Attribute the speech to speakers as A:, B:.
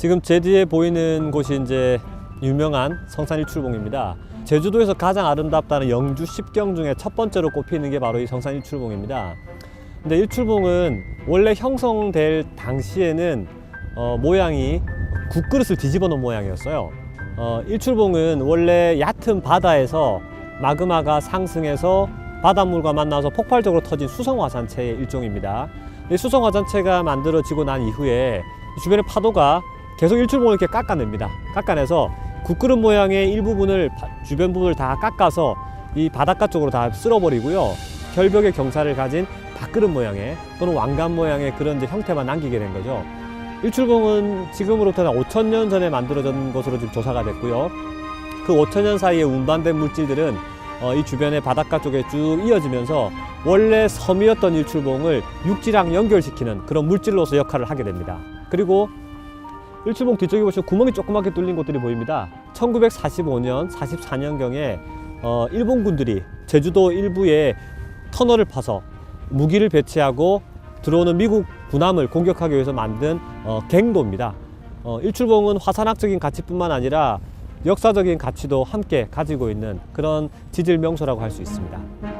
A: 지금 제 뒤에 보이는 곳이 이제 유명한 성산 일출봉입니다. 제주도에서 가장 아름답다는 영주 10경 중에 첫 번째로 꼽히는 게 바로 이 성산 일출봉입니다. 근데 일출봉은 원래 형성될 당시에는 어, 모양이 국그릇을 뒤집어 놓은 모양이었어요. 어, 일출봉은 원래 얕은 바다에서 마그마가 상승해서 바닷물과 만나서 폭발적으로 터진 수성 화산체의 일종입니다. 이 수성 화산체가 만들어지고 난 이후에 주변의 파도가 계속 일출봉을 이렇게 깎아냅니다. 깎아내서 국그릇 모양의 일부분을 바- 주변 부분을 다 깎아서 이 바닷가 쪽으로 다 쓸어버리고요. 결벽의 경사를 가진 밥그릇 모양의 또는 왕관 모양의 그런 이제 형태만 남기게 된 거죠. 일출봉은 지금으로부터 한 5천 년 전에 만들어진 것으로 지금 조사가 됐고요. 그 5천 년 사이에 운반된 물질들은 어, 이 주변의 바닷가 쪽에 쭉 이어지면서 원래 섬이었던 일출봉을 육지랑 연결시키는 그런 물질로서 역할을 하게 됩니다. 그리고 일출봉 뒤쪽에 보시면 구멍이 조그맣게 뚫린 곳들이 보입니다. 1945년, 44년경에 어, 일본군들이 제주도 일부에 터널을 파서 무기를 배치하고 들어오는 미국 군함을 공격하기 위해서 만든 어, 갱도입니다. 어, 일출봉은 화산학적인 가치뿐만 아니라 역사적인 가치도 함께 가지고 있는 그런 지질 명소라고 할 수 있습니다.